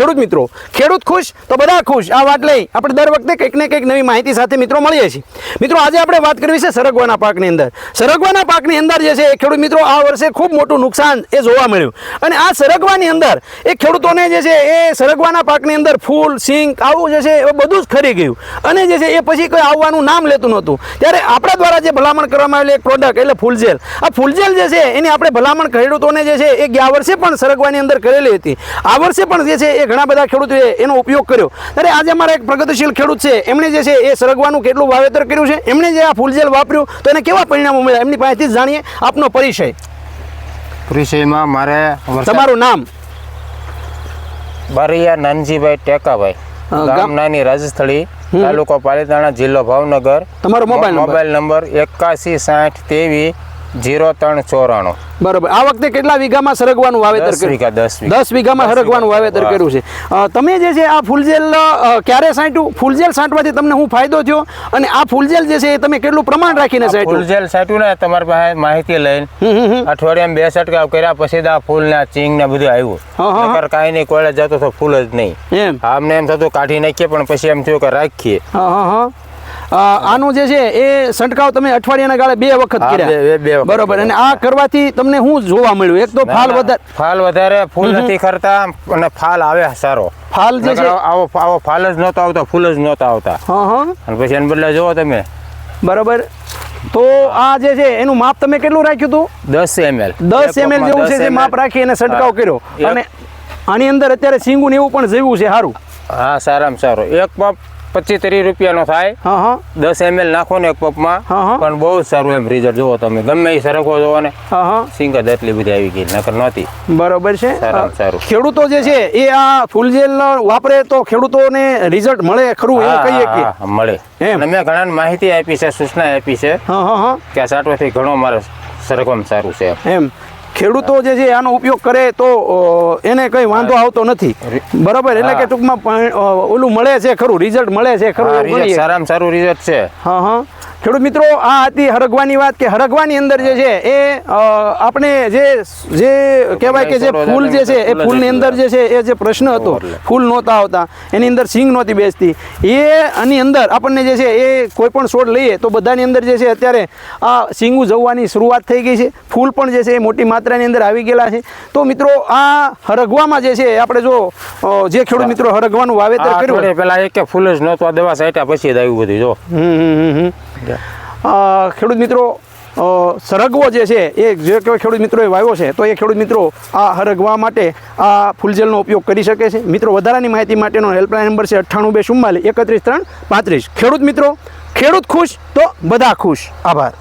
ખેડૂત મિત્રો, ખેડૂત ખુશ તો બધા ખુશ. આ વાત લઈ આપણે દર વખતે કંઈક ને કંઈક નવી માહિતી સાથે મિત્રો મળીએ છીએ. મિત્રો, આજે આપણે વાત કરવી છે સરગવાના પાકની અંદર. સરગવાના પાકની અંદર જે છે, એ ખેડૂત મિત્રો આ વર્ષે ખૂબ મોટું નુકસાન એ જોવા મળ્યું. અને આ સરગવાની અંદર એ ખેડૂતોને જે છે, એ સરગવાના પાકની અંદર ફૂલ, સિંક, આવું જે છે, એ બધું જ ખરી ગયું. અને જે છે, એ પછી કોઈ આવવાનું નામ લેતું નહોતું. ત્યારે આપણા દ્વારા જે ભલામણ કરવામાં આવેલી એક પ્રોડક્ટ એટલે ફૂલજેલ. આ ફૂલજેલ જે છે, એની આપણે ભલામણ ખેડૂતોને જે છે, એ ગયા વર્ષે પણ સરગવાની અંદર કરેલી હતી. આ વર્ષે પણ જે છે, એ ઘણા બધા ખેડૂતોએ એનો ઉપયોગ કર્યો. ત્યારે આજે અમારા એક પ્રગતિશીલ ખેડૂત છે એમણે જે છે એ સરગવાનું કેટલું વાવેતર કર્યું છે એમણે જે આ ફૂલજેલ વાપર્યું તો એને કેવા પરિણામો મળ્યા? એમની પાસેથી જ જાણીએ આપનો પરિચય. પરિચયમાં મારે તમારું નામ? બારૈયા નાનજીભાઈ ટેકાભાઈ. ગામ- નાની રાજસ્થળી તાલુકો પાલીતાણા જિલ્લો ભાવનગર. તમારો મોબાઈલ નંબર? મોબાઈલ નંબર એકાસી સાઠ તેવી જીરો ત્રણ ચોરાણું. બરોબર. આ વખતે કેટલા વીઘામાં સરગવાનું વાવેતર કર્યું? વીઘા દસ દસ વીઘામાં સરગવાનું વાવેતર કર્યું છે. તમે જે છે આ ફૂલજેલ ક્યારે સાંટ્યું ફૂલજેલ સાંટવાથી તમને શું ફાયદો થયો? અને આ ફૂલજેલ જે છે એ તમે કેટલું પ્રમાણ રાખીને સાંટ્યું? ફૂલ જેલ સાટ્યું ને તમારી પાસે માહિતી લઈને અઠવાડિયામાં બે છંટકાવ કર્યા પછી આ ફૂલ ને ચીંગ ને બધું આવ્યું. નકર કાંઈ નહીં કોળે જતો તો ફૂલ જ નહીં. આમને એમ થતું કાઢી નાખીએ પણ પછી એમ થયું કે રાખીએ. આનું જે છે એ છંટકાવ તમે અઠવાડિયાના ગાળે બે વખત કર્યા. બરોબર. અને આ કરવાથી તમને શું જોવા મળ્યું? એક તો ફાલ વધારે ફાલ વધારે ફૂલ નથી ખરતા અને ફાલ આવે સારો. ફાલ જે છે આવો આવો ફાલ જ નહોતો આવતો ફૂલ જ નહોતા આવતા. હા હા. અને પછી એને બદલે જોવો તમે. બરોબર. તો આ જે છે એનું માપ તમે કેટલું રાખ્યું હતું? દસ એમએલ. દસ એમએલ જેવું છે જે માપ રાખી અને છંટકાવ કર્યો. અને આની અંદર અત્યારે સિંગું ને એવું પણ જેવું છે સારું. હા સારામાં સારું. એક પંપ પચીસ ત્રીસ રૂપિયાનો થાય. દસ એમએલ નાખો ને એક પંપમાં. પણ બહુ સારું એમ રિઝલ્ટ જોવો તમે. ગમે એ સરખો જોવો ને. હા હા. સિંગ જ એટલી બધી આવી ગઈ નકર નહોતી. બરોબર છે. સારું. ખેડૂતો જે છે એ આ ફૂલજેલ વાપરે તો ખેડૂતોને રિઝલ્ટ મળે ખરું એવું કહીએ કે? મળે. એમ. મેં ઘણા માહિતી આપી છે સૂચના આપી છે. હા હા હા. કે આ સાટવાથી ઘણો મારે સરગમ સારું છે એમ. ખેડૂતો જે છે આનો ઉપયોગ કરે તો એને કઈ વાંધો આવતો નથી. બરોબર? એટલે કે ટૂંકમાં ઓલું મળે છે ખરું રિઝલ્ટ મળે છે ખરું. સારામાં સારું રિઝલ્ટ છે. હા હા. ખેડૂત મિત્રો આ હતી હરગવાની વાત કે હરગવાની અંદર જે છે એ આપણે જે જે કહેવાય કે જે ફૂલ જે છે એ ફૂલની અંદર જે છે એ જે પ્રશ્ન હતો ફૂલ નહોતા આવતા એની અંદર સિંગ નહોતી બેસતી. એ આની અંદર આપણને જે છે એ કોઈ પણ છોડ લઈએ તો બધાની અંદર જે છે અત્યારે આ સિંગું જવવાની શરૂઆત થઈ ગઈ છે. ફૂલ પણ જે છે એ મોટી માત્રાની અંદર આવી ગયેલા છે. તો મિત્રો આ હરગવામાં જે છે આપણે જો જે ખેડૂત મિત્રો હરગવાનું વાવેતર કર્યું. પહેલાં એક ફૂલ જ નહોતું આ દવા સાઈટા પછી જ આવ્યું બધું જો. હમ હમ હમ. ખેડૂત મિત્રો સરગવો જે છે, એ જે કોઈ ખેડૂત મિત્રોએ વાવ્યો છે, તો એ ખેડૂત મિત્રો આ હરગવા માટે આ ફૂલજેલનો ઉપયોગ કરી શકે છે. મિત્રો, વધારાની માહિતી માટેનો હેલ્પલાઇન નંબર છે અઠ્ઠાણું બે ચુમ્માલીસ એકત્રીસ ત્રણ પાંત્રીસ. ખેડૂત મિત્રો, ખેડૂત ખુશ તો બધા ખુશ. આભાર.